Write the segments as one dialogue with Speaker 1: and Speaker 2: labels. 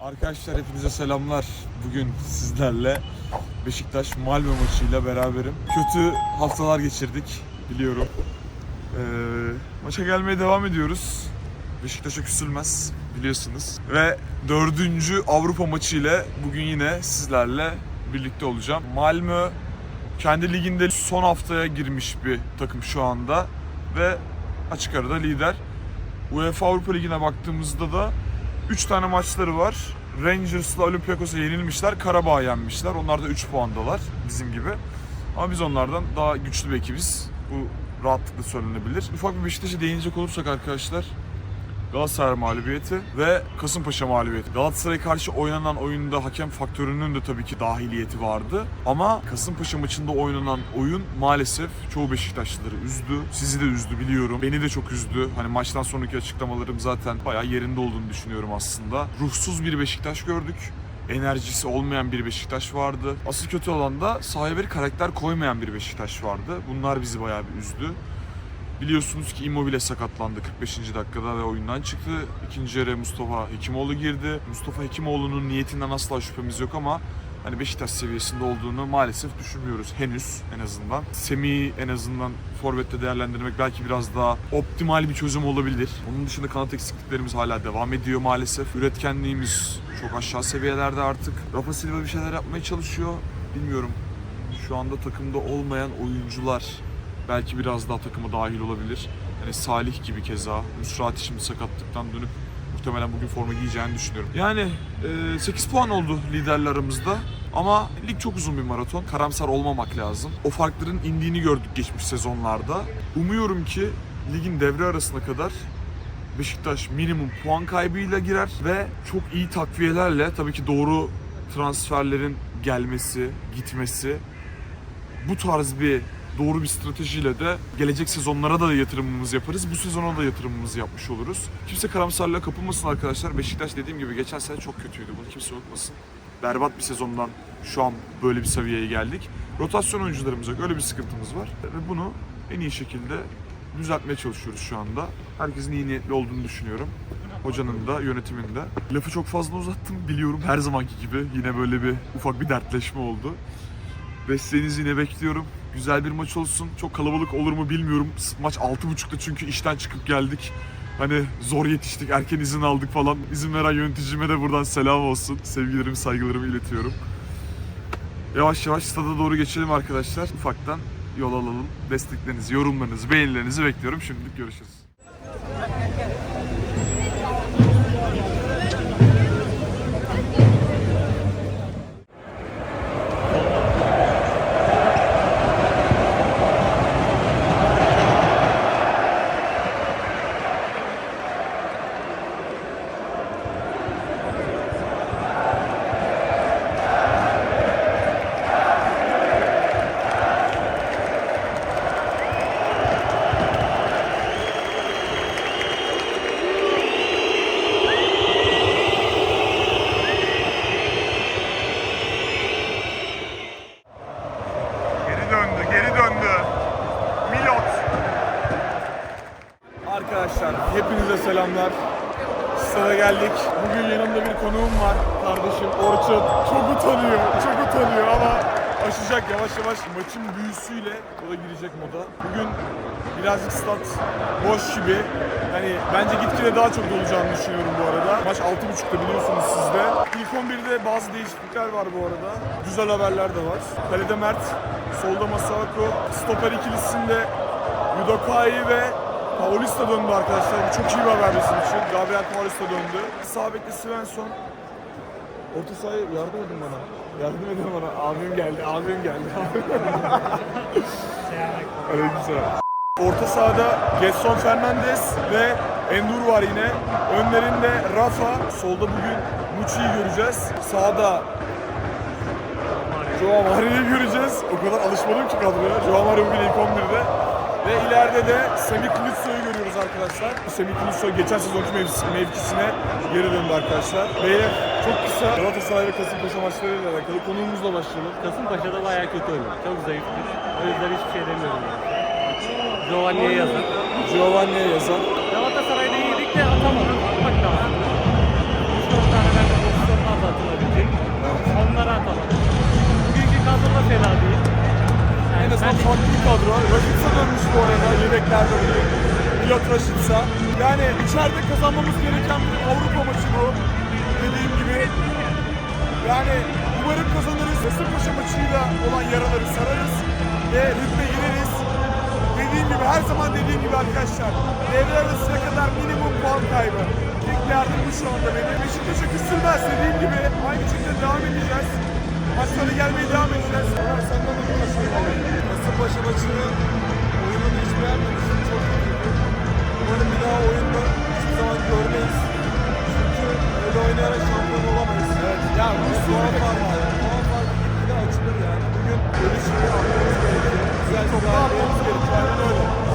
Speaker 1: Arkadaşlar hepinize selamlar. Bugün sizlerle Beşiktaş Malmö maçıyla beraberim. Kötü haftalar geçirdik biliyorum. Ee, maça gelmeye devam ediyoruz. Beşiktaş'a küsülmez biliyorsunuz. Ve dördüncü Avrupa maçı ile bugün yine sizlerle birlikte olacağım. Malmö kendi liginde son haftaya girmiş bir takım şu anda ve açık arada lider. UEFA Avrupa Ligi'ne baktığımızda da 3 tane maçları var. Rangers'la Olympiakos'a yenilmişler, Karabağ'a yenmişler. Onlar da 3 puandalar bizim gibi. Ama biz onlardan daha güçlü bir ekibiz. Bu rahatlıkla söylenebilir. Ufak bir Beşiktaş'a değinecek olursak arkadaşlar Galatasaray mağlubiyeti ve Kasımpaşa mağlubiyeti. Galatasaray'a karşı oynanan oyunda hakem faktörünün de tabii ki dahiliyeti vardı. Ama Kasımpaşa maçında oynanan oyun maalesef çoğu Beşiktaşlıları üzdü. Sizi de üzdü biliyorum. Beni de çok üzdü. Hani maçtan sonraki açıklamalarım zaten bayağı yerinde olduğunu düşünüyorum aslında. Ruhsuz bir Beşiktaş gördük enerjisi olmayan bir Beşiktaş vardı. Asıl kötü olan da sahaya bir karakter koymayan bir Beşiktaş vardı. Bunlar bizi bayağı bir üzdü. Biliyorsunuz ki Immobile sakatlandı 45. dakikada ve oyundan çıktı. İkinci yarıya Mustafa Hekimoğlu girdi. Mustafa Hekimoğlu'nun niyetinden asla şüphemiz yok ama hani Beşiktaş seviyesinde olduğunu maalesef düşünmüyoruz henüz en azından. Semih'i en azından forvette değerlendirmek belki biraz daha optimal bir çözüm olabilir. Onun dışında kanat eksikliklerimiz hala devam ediyor maalesef. Üretkenliğimiz çok aşağı seviyelerde artık. Rafa Silva bir şeyler yapmaya çalışıyor. Bilmiyorum şu anda takımda olmayan oyuncular belki biraz daha takıma dahil olabilir. Yani Salih gibi keza. Nusrati şimdi sakatlıktan dönüp muhtemelen bugün forma giyeceğini düşünüyorum. Yani e, 8 puan oldu liderler aramızda. Ama lig çok uzun bir maraton. Karamsar olmamak lazım. O farkların indiğini gördük geçmiş sezonlarda. Umuyorum ki ligin devre arasına kadar Beşiktaş minimum puan kaybıyla girer ve çok iyi takviyelerle tabii ki doğru transferlerin gelmesi, gitmesi bu tarz bir doğru bir stratejiyle de gelecek sezonlara da yatırımımızı yaparız. Bu sezona da yatırımımızı yapmış oluruz. Kimse karamsarlığa kapılmasın arkadaşlar. Beşiktaş dediğim gibi geçen sene çok kötüydü. Bunu kimse unutmasın. Berbat bir sezondan şu an böyle bir seviyeye geldik. Rotasyon oyuncularımız. Öyle bir sıkıntımız var. Ve bunu en iyi şekilde düzeltmeye çalışıyoruz şu anda. Herkesin iyi niyetli olduğunu düşünüyorum. Hocanın da yönetimin de. Lafı çok fazla uzattım biliyorum. Her zamanki gibi yine böyle bir ufak bir dertleşme oldu. Desteğinizi yine bekliyorum. Güzel bir maç olsun. Çok kalabalık olur mu bilmiyorum. Maç 6.30'da çünkü işten çıkıp geldik. Hani zor yetiştik, erken izin aldık falan. İzin veren yöneticime de buradan selam olsun. Sevgilerimi, saygılarımı iletiyorum. Yavaş yavaş stada doğru geçelim arkadaşlar. Ufaktan yol alalım. Desteklerinizi, yorumlarınızı, beğenilerinizi bekliyorum. Şimdilik görüşürüz. Hepinize selamlar. Stada geldik. Bugün yanımda bir konuğum var. Kardeşim Orçun. Çok utanıyor, çok utanıyor ama aşacak yavaş yavaş maçın büyüsüyle o da girecek moda. Bugün birazcık stat boş gibi. Hani bence gitgide daha çok dolacağını düşünüyorum bu arada. Maç 6.30'da biliyorsunuz siz de. İlk 11'de bazı değişiklikler var bu arada. Güzel haberler de var. Kalede Mert, solda Masuaku, stoper ikilisinde Yudokai ve Paulista döndü arkadaşlar. Bu çok iyi bir haber bizim için. Gabriel Paulista döndü. Sağ bekte Svensson. Orta sahaya yardım edin bana. Yardım edin bana. Abim geldi, abim geldi. Aleykümselam. Orta sahada Getson Fernandes ve Endur var yine. Önlerinde Rafa. Solda bugün Muçi'yi göreceğiz. Sağda Joao Mario'yu göreceğiz. O kadar alışmadım ki kadroya. Joao Mario bugün ilk 11'de. Ve ileride de Semih Kılıçsoy'u görüyoruz arkadaşlar. Semih Kılıçsoy geçen sezonki mevkisi, mevkisine geri döndü arkadaşlar. Ve çok kısa Galatasaray ve Kasımpaşa maçlarıyla alakalı konuğumuzla başlayalım.
Speaker 2: Kasımpaşa'da bayağı kötü oynadı. Çok zayıftı. O yüzden hiçbir şey demiyorum. Yani. Giovanni'ye yazar.
Speaker 1: Giovanni'ye yazar.
Speaker 2: Galatasaray'da iyiydik de atamadık. Atmak lazım. 3-4 tane bence pozisyonlar
Speaker 1: da atılabilecek.
Speaker 2: Evet. Onlara atamadık. Bugünkü kadro da fena değil en azından
Speaker 1: farklı bir kadro. Rashica dönmüş bu arada yedeklerde bugün. Piotr Rashica. Yani içeride kazanmamız gereken bir Avrupa maçı bu. Dediğim gibi. Yani umarım kazanırız. Kasımpaşa maçıyla olan yaraları sararız. Ve ritme gireriz. Dediğim gibi her zaman dediğim gibi arkadaşlar. Devre arasına kadar minimum puan kaybı. Tek derdim bu şu anda benim. Beşiktaş'a küsülmez dediğim gibi. Aynı şekilde devam edeceğiz. Maçlara gelmeye devam edeceğiz. Senden de konuşuyorum.
Speaker 3: Kasımpaşa maçını oyununu hiç beğenmemiştim. Çok kötüydü. Umarım bir daha oyunda hiçbir zaman görmeyiz. Çünkü öyle oynayarak şampiyon olamayız. Evet.
Speaker 1: Ya bu
Speaker 3: puan farkı, puan farkı gitgide açılır yani. Bugün böyle şeyi atmamız gerekiyor. Güzel bir
Speaker 1: yapmamız
Speaker 3: galibiyet.
Speaker 1: gerekiyor? Aynen öyle.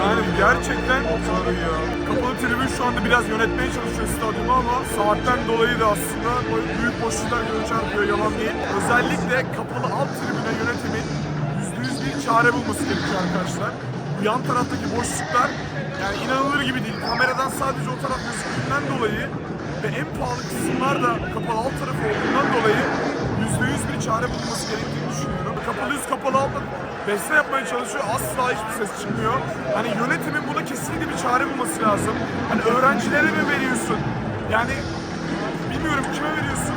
Speaker 1: Yani gerçekten kapalı tribün şu anda biraz yönetmeye çalışıyor stadyumu ama saatten dolayı da aslında büyük boşluklar göze çarpıyor yalan değil. Özellikle kapalı alt tribüne yönetimin %100 bir çare bulması gerekiyor arkadaşlar. Bu yan taraftaki boşluklar yani inanılır gibi değil. Kameradan sadece o taraf gözüktüğünden dolayı ve en pahalı kısımlar da kapalı alt tarafı olduğundan dolayı %100 bir çare bulunması gerektiğini düşünüyorum. Kapalı alt beste yapmaya çalışıyor. Asla hiçbir ses çıkmıyor. Hani yönetimin buna kesinlikle bir çare bulması lazım. Hani öğrencilere mi veriyorsun? Yani bilmiyorum kime veriyorsun?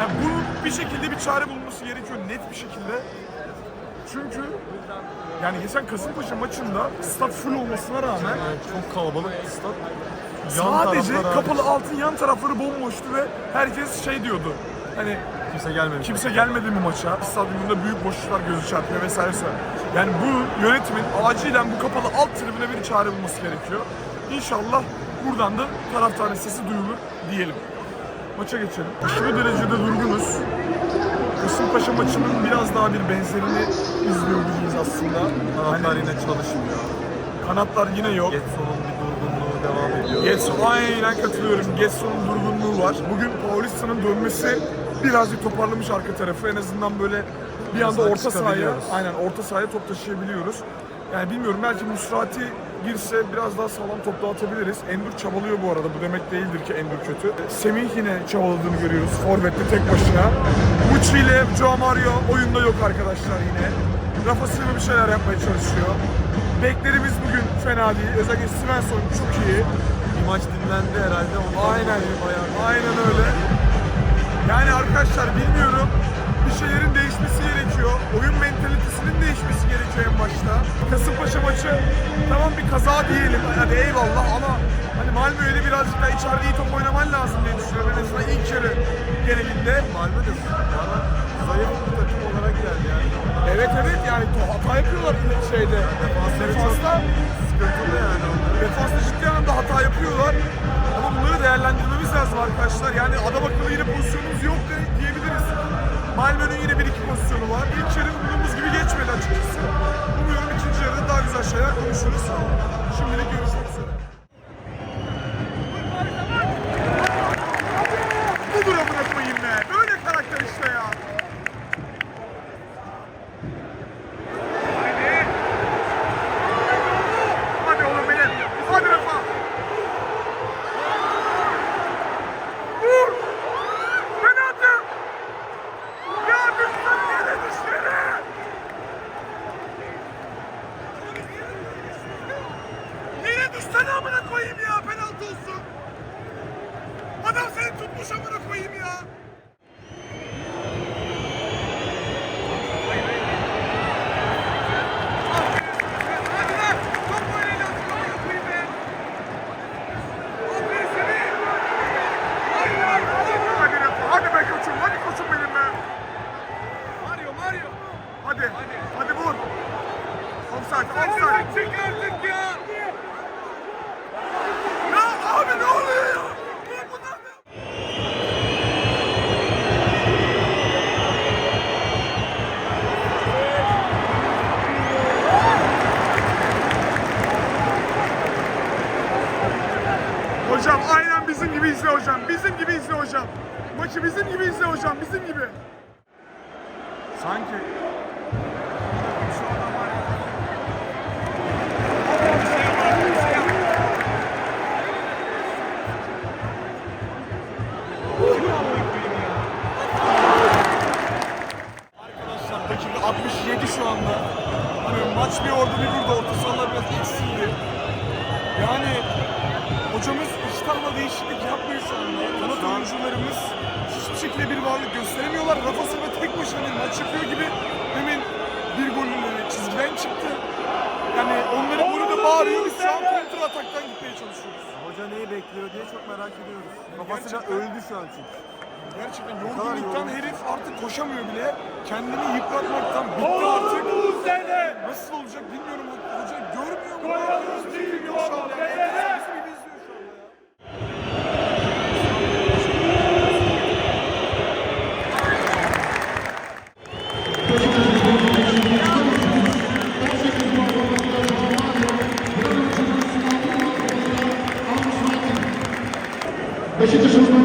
Speaker 1: Yani bunun bir şekilde bir çare bulunması gerekiyor net bir şekilde. Çünkü yani geçen Kasımpaşa maçında stat full olmasına rağmen
Speaker 3: Çok kalabalık stat.
Speaker 1: sadece kapalı altın yan tarafları bomboştu ve herkes şey diyordu. Hani
Speaker 3: Kimse gelmemiş.
Speaker 1: kimse gelmedi mi maça? Stadyumda büyük boşluklar gözü çarpıyor vesaire. Yani bu yönetimin acilen bu kapalı alt tribüne bir çare bulması gerekiyor. İnşallah buradan da taraftarın sesi duyulur diyelim. Maça geçelim. Aşırı derecede durgunuz. Kasımpaşa maçının biraz daha bir benzerini izliyor gibiyiz aslında.
Speaker 3: Kanatlar
Speaker 1: Hani
Speaker 3: yine çalışmıyor.
Speaker 1: kanatlar yine yok.
Speaker 3: Getson'un bir durgunluğu devam ediyor.
Speaker 1: Getson aynen katılıyorum. Getson'un durgunluğu var. Bugün Paulista'nın dönmesi birazcık toparlamış arka tarafı. En azından böyle bir anda orta sahaya,
Speaker 3: çıkabiliyoruz.
Speaker 1: aynen orta sahaya top taşıyabiliyoruz. Yani bilmiyorum belki Musrati girse biraz daha sağlam top dağıtabiliriz. Endur çabalıyor bu arada. Bu demek değildir ki Endur kötü. Semih yine çabaladığını görüyoruz. Forvet'te tek başına. Muçi ile Joao Mario oyunda yok arkadaşlar yine. Rafa Silva bir şeyler yapmaya çalışıyor. Beklerimiz bugün fena değil. Özellikle Svensson çok iyi.
Speaker 3: Bir maç dinlendi herhalde. Ondan
Speaker 1: Aynen.
Speaker 3: bayağı
Speaker 1: Aynen öyle. Yani arkadaşlar bilmiyorum. Bir şeylerin değişmesi gerekiyor. Oyun mentalitesinin değişmesi gerekiyor en başta. Kasımpaşa maçı tamam bir kaza diyelim. Hadi eyvallah ama hani Malmö'ye de birazcık daha içeride iyi top oynaman lazım diye düşünüyorum. En azından ilk yarı genelinde.
Speaker 3: Malmö de bana zayıf bir takım olarak geldi yani.
Speaker 1: Evet evet yani hata yapıyorlar şeyde. Defansta,
Speaker 3: Sıkıntılı yani
Speaker 1: defansta ciddi anlamda hata yapıyorlar. Ama bunları değerlendirmemiz lazım arkadaşlar. Yani adam akıllı yine pozisyonumuz yok diyebiliriz. Malmö'nün yine bir iki pozisyonu var. İlk yarı umduğumuz gibi geçmedi açıkçası. Umuyorum ikinci yarıda daha güzel şeyler konuşuruz. Şimdilik görüşmek üzere. Hocam. Maçı bizim gibi izle hocam. Bizim gibi. Maç yapıyor gibi. Demin bir golüyle çizgiden çıktı. Yani onları burada bağırıyor. Biz şu an kontrol ataktan gitmeye çalışıyoruz.
Speaker 3: Hoca neyi bekliyor diye çok merak ediyoruz. Kafası da
Speaker 1: Gerçekten-
Speaker 3: öldü şu an çünkü.
Speaker 1: Gerçekten yorgunluktan
Speaker 3: yorgun.
Speaker 1: herif artık koşamıyor bile. Kendini yıpratmaktan bitti artık. Nasıl olacak bilmiyorum. Hoca görmüyor mu? Bilmiyor şu anda. Yani বেশি তো সুস্থ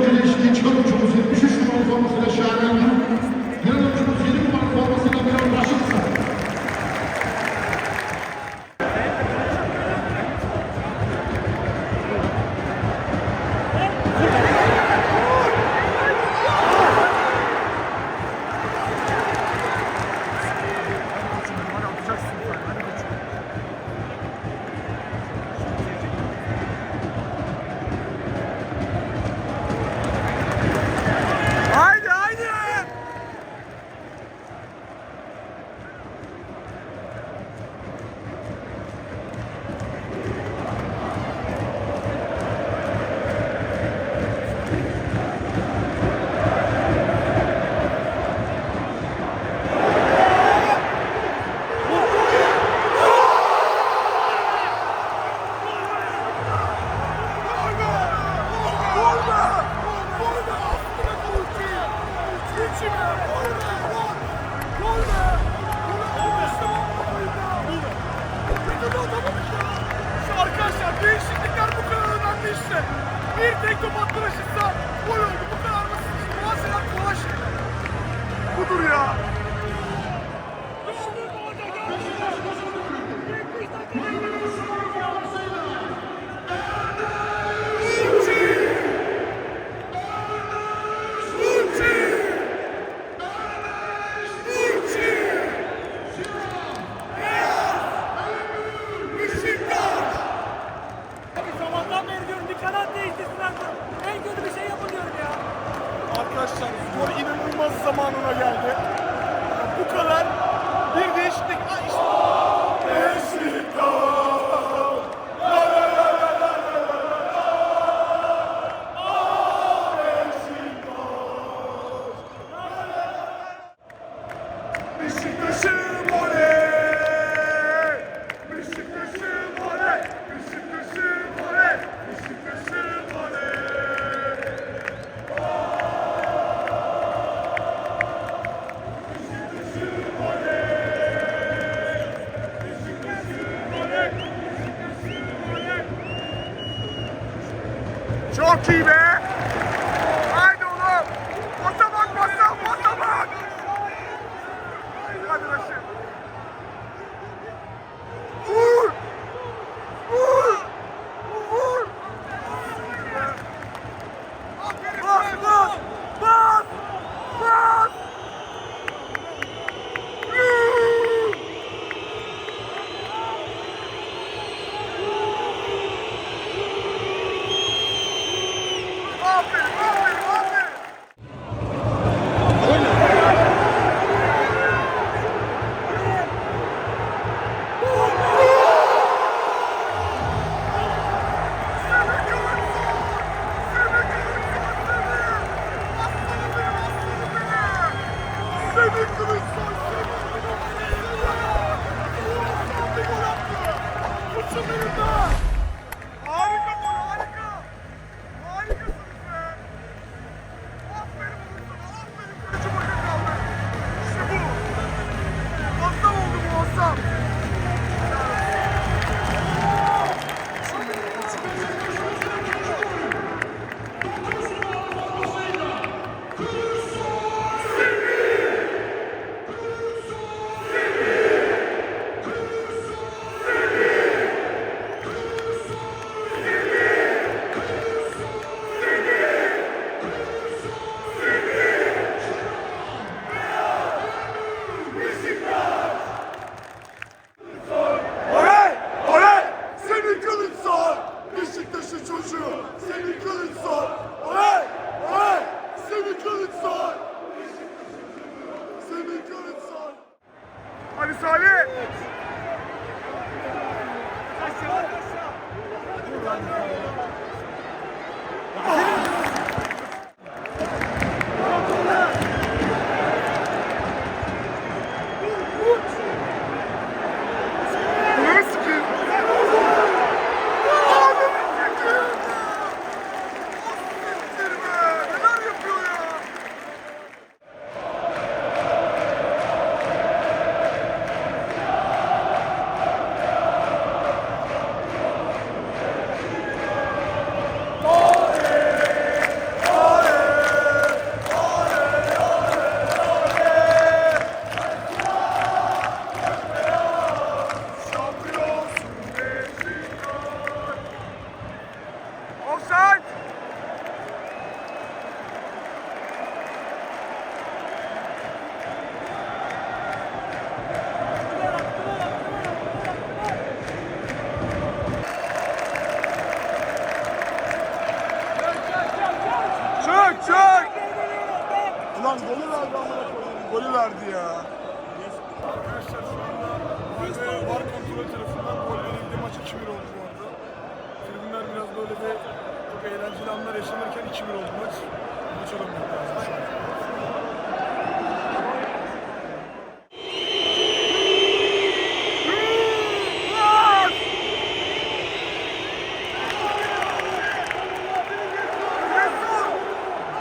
Speaker 1: Çok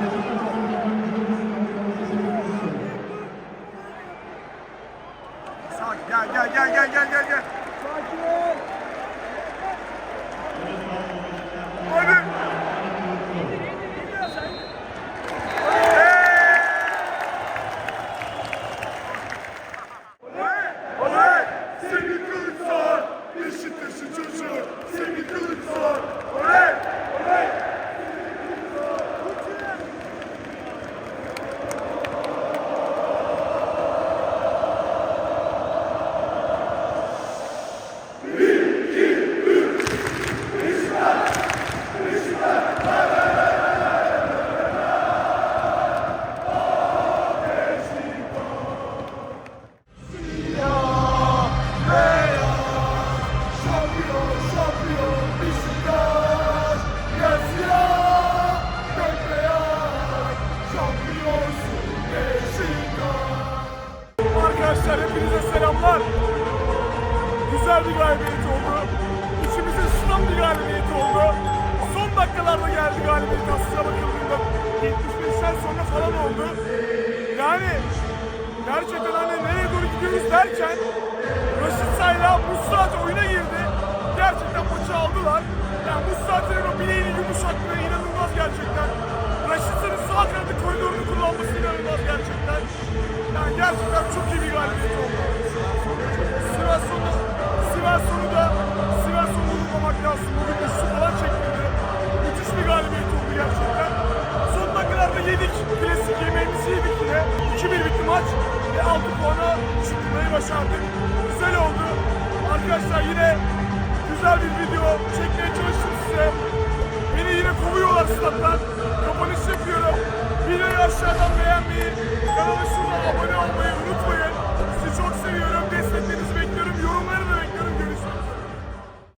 Speaker 1: Thank you.